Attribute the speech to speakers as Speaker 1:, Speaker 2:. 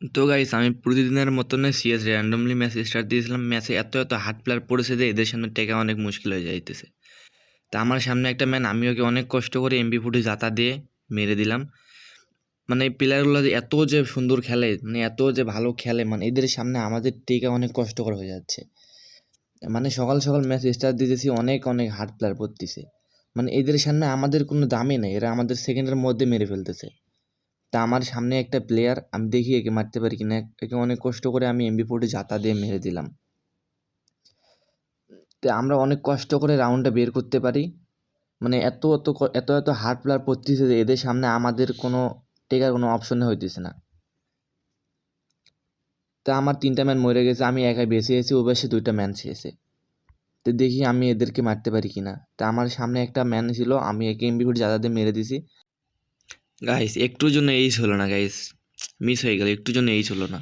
Speaker 1: তো গাইস আমি প্রতিদিনের মতন সিএস র্যান্ডমলি ম্যাচ স্টার্ট দিয়েছিলাম। ম্যাচে এত এত হার্ড প্লেয়ার পড়েছে যে এদের সামনে টেকা অনেক মুশকিল হয়ে যাইতেছে। তা আমার সামনে একটা ম্যান আমি ওকে অনেক কষ্ট করে এমবি ফুটে জাতা দিয়ে মেরে দিলাম। মানে এই প্লেয়ারগুলো যে এত যে সুন্দর খেলে মানে এত যে ভালো খেলে মানে এদের সামনে আমাদের টেকা অনেক কষ্টকর হয়ে যাচ্ছে। মানে সকাল সকাল ম্যাচ স্টার্ট দিতেছি, অনেক অনেক হার্ড প্লেয়ার পড়তেছে। মানে এদের সামনে আমাদের কোনো দামই নেই, এরা আমাদের সেকেন্ডের মধ্যে মেরে ফেলতেছে। তা আমার সামনে একটা প্লেয়ার আমি দেখি একে মারতে পারি কিনা। একে অনেক কষ্ট করে আমি এমবি ফোর্টে যাতা দিয়ে মেরে দিলাম। তো আমরা অনেক কষ্ট করে রাউন্ডটা বের করতে পারি। মানে এত এত ক- এত এত হার্ড প্লেয়ার পড়তেছে যে এদের সামনে আমাদের কোনো টেকার কোনো অপশনে হইতেছে না। তা আমার তিনটা ম্যান মরে গেছে, আমি একাই বেঁচে গেছি ও পাশে দুইটা ম্যান শেষে তো দেখি আমি এদেরকে মারতে পারি কিনা। তা আমার সামনে একটা ম্যান ছিল, আমি একে এমবি জাতা দিয়ে মেরে দিছি। গাইস একটুর জন্য এইস হলো না গাইস মিস হয়ে গেল, একটুর জন্য এইস হলো না।